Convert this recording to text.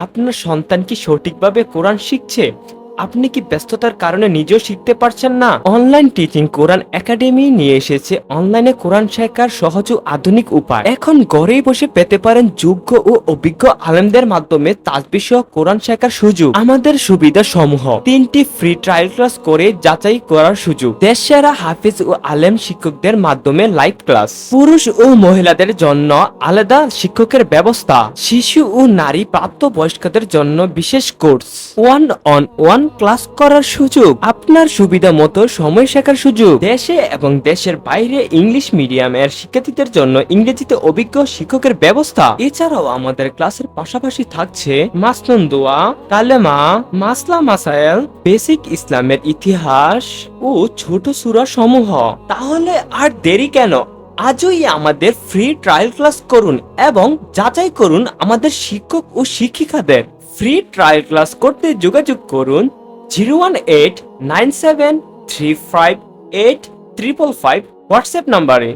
আপনার সন্তান কি সঠিকভাবে কোরআন শিখছে? আপনি কি ব্যস্ততার কারণে নিজেও শিখতে পারছেন না? অনলাইন টিচিং কোরআন একাডেমি নিয়ে এসেছে। অনলাইনে কোরআন শেখার সহজ ও আধুনিক উপায়। এখন ঘরেই বসে পেতে পারেন যোগ্য ও অভিজ্ঞ আলেমদের মাধ্যমে তাজবি কোরআন শেখার সুযোগ। আমাদের সুবিধা সমূহ। তিনটি ফ্রি ট্রায়াল ক্লাস করে যাচাই করার সুযোগ। দেশেরা হাফিজ ও আলেম শিক্ষকদের মাধ্যমে লাইভ ক্লাস পুরুষ ও মহিলাদের জন্য আলাদা শিক্ষকের ব্যবস্থা। শিশু ও নারী প্রাপ্তবয়স্কদের জন্য বিশেষ course one on one class করার সুযোগ, আপনার সুবিধা মতো সময় শেখার সুযোগ। দেশে এবং দেশের বাইরে ইংলিশ মিডিয়ামের শিক্ষার্থীদের জন্য ইংরেজিতে অভিজ্ঞ শিক্ষকের ব্যবস্থা। এছাড়াও আমাদের ক্লাসের পাশাপাশি থাকছে মাসনুন দোয়া কালেমা, মাসলা মাসাইল বেসিক ইসলামের ইতিহাস ও ছোট সুরা সমূহ। তাহলে আর দেরি কেন? আজই আমাদের ফ্রি ট্রায়াল ক্লাস করুন এবং যাচাই করুন আমাদের শিক্ষক ও শিক্ষিকাদের। ফ্রি ট্রায়াল ক্লাস করতে যোগাযোগ করুন zero one eight nine seven three five eight triple five WhatsApp নাম্বারে।